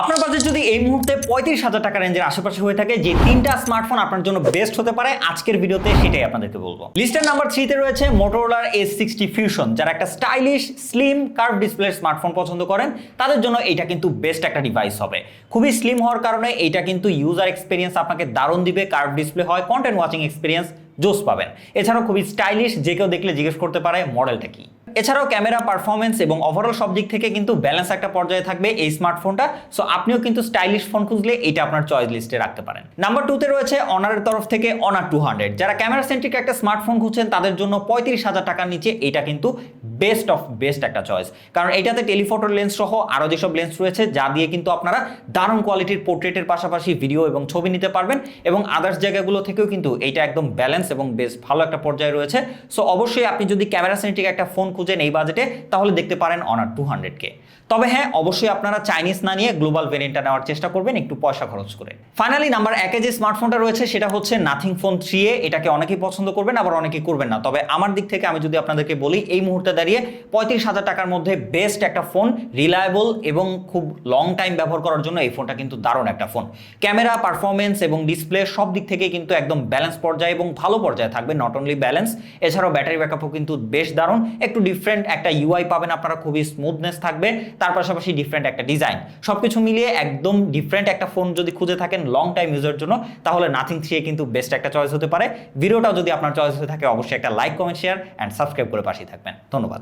আপনার বাজেট যদি এই মুহূর্তে পঁয়ত্রিশ হাজার টাকা রেঞ্জের আশেপাশে হয়ে থাকে, যে তিনটা স্মার্টফোন আপনার জন্য বেস্ট হতে পারে, আজকের ভিডিওতে সেটাই আপনাদেরকে বলব। লিস্টের নাম্বার থ্রিতে রয়েছে মোটোরোলার এস সিক্সটি ফিউশন যারা একটা stylish slim curve display smartphone পছন্দ করেন, তাদের জন্য এটা কিন্তু বেস্ট একটা ডিভাইস হবে। খুবই স্লিম হওয়ার কারণে এটা কিন্তু ইউজার এক্সপিরিয়েন্স আপনাকে দারুণ দিবে কার্ভ ডিসপ্লে হয় কন্টেন্ট ওয়াচিং এক্সপিরিয়েন্স জোস পাবেন। এছাড়াও খুবই স্টাইলিশ যে কেউ দেখলে জিজ্ঞেস করতে পারে মডেলটা কি? এছাড়াও ক্যামেরা পারফরমেন্স এবং ওভারঅল সব দিক থেকে কিন্তু ব্যালেন্স একটা পর্যায়ে থাকবে এই স্মার্টফোনটা সো আপনিও কিন্তু স্টাইলিশ ফোন খুঁজলে এটা আপনার চয়েস লিস্টে রাখতে পারেন। নাম্বার টুতে রয়েছে অনারের তরফ থেকে অনার টু হান্ড্রেড যারা ক্যামেরা সেন্ট্রিক একটা স্মার্টফোন খুঁজছেন, তাদের জন্য পঁয়ত্রিশ হাজার টাকার নিচে এটা কিন্তু বেস্ট অফ বেস্ট একটা চয়েস কারণ এটাতে টেলিফোটো লেন্স সহ আরও যেসব লেন্স রয়েছে, যা দিয়ে কিন্তু আপনারা দারুণ কোয়ালিটির পোর্ট্রেটের পাশাপাশি ভিডিও এবং ছবি নিতে পারবেন এবং আদার্স জায়গাগুলো থেকেও কিন্তু এটা একদম ব্যালেন্স এবং বেশ ভালো একটা পর্যায়ে রয়েছে। সো অবশ্যই আপনি যদি ক্যামেরা সেন্ট্রিক একটা ফোন খুঁজেন এই বাজেটে তাহলে দেখতে পারেন অনার টু হান্ড্রেডকে তবে হ্যাঁ অবশ্যই আপনারা চাইনিজ না নিয়ে গ্লোবাল ভেরিয়েন্টটা নেওয়ার চেষ্টা করবেন, একটু পয়সা খরচ করে। ফাইনালি নাম্বার একে যে স্মার্টফোনটা রয়েছে, সেটা হচ্ছে নাথিং ফোন থ্রি এটাকে অনেকেই পছন্দ করবেন, আবার অনেকেই করবেন না। তবে আমার দিক থেকে আমি যদি আপনাদেরকে বলি, এই মুহূর্তে দাঁড়িয়ে পঁয়ত্রিশ হাজার টাকার মধ্যে বেস্ট একটা ফোন রিলায়েবল এবং খুব লং টাইম ব্যবহার করার জন্য এই ফোনটা কিন্তু দারুণ একটা ফোন ক্যামেরা পারফরমেন্স এবং ডিসপ্লে সব দিক থেকে কিন্তু একদম ব্যালেন্স পর্যায়ে এবং ভালো পর্যায়ে থাকবে নট অনলি ব্যালেন্স এছাড়াও ব্যাটারি ব্যাকআপও কিন্তু বেশ দারুণ। একটু ডিফারেন্ট একটা ইউআই পাবেন আপনারা, খুবই স্মুথনেস থাকবে। তার পাশাপাশি ডিফারেন্ট একটা ডিজাইন সবকিছু মিলিয়ে একদম ডিফারেন্ট একটা ফোন যদি খুঁজে থাকেন লং টাইম ইউজের জন্য, তাহলে নাথিং থ্রি কিন্তু বেস্ট একটা চয়েস হতে পারে। ভিডিওটাও যদি আপনার চয়েস হয়ে থাকে, অবশ্যই একটা like comment share and subscribe করে পাশে থাকবেন। ধন্যবাদ।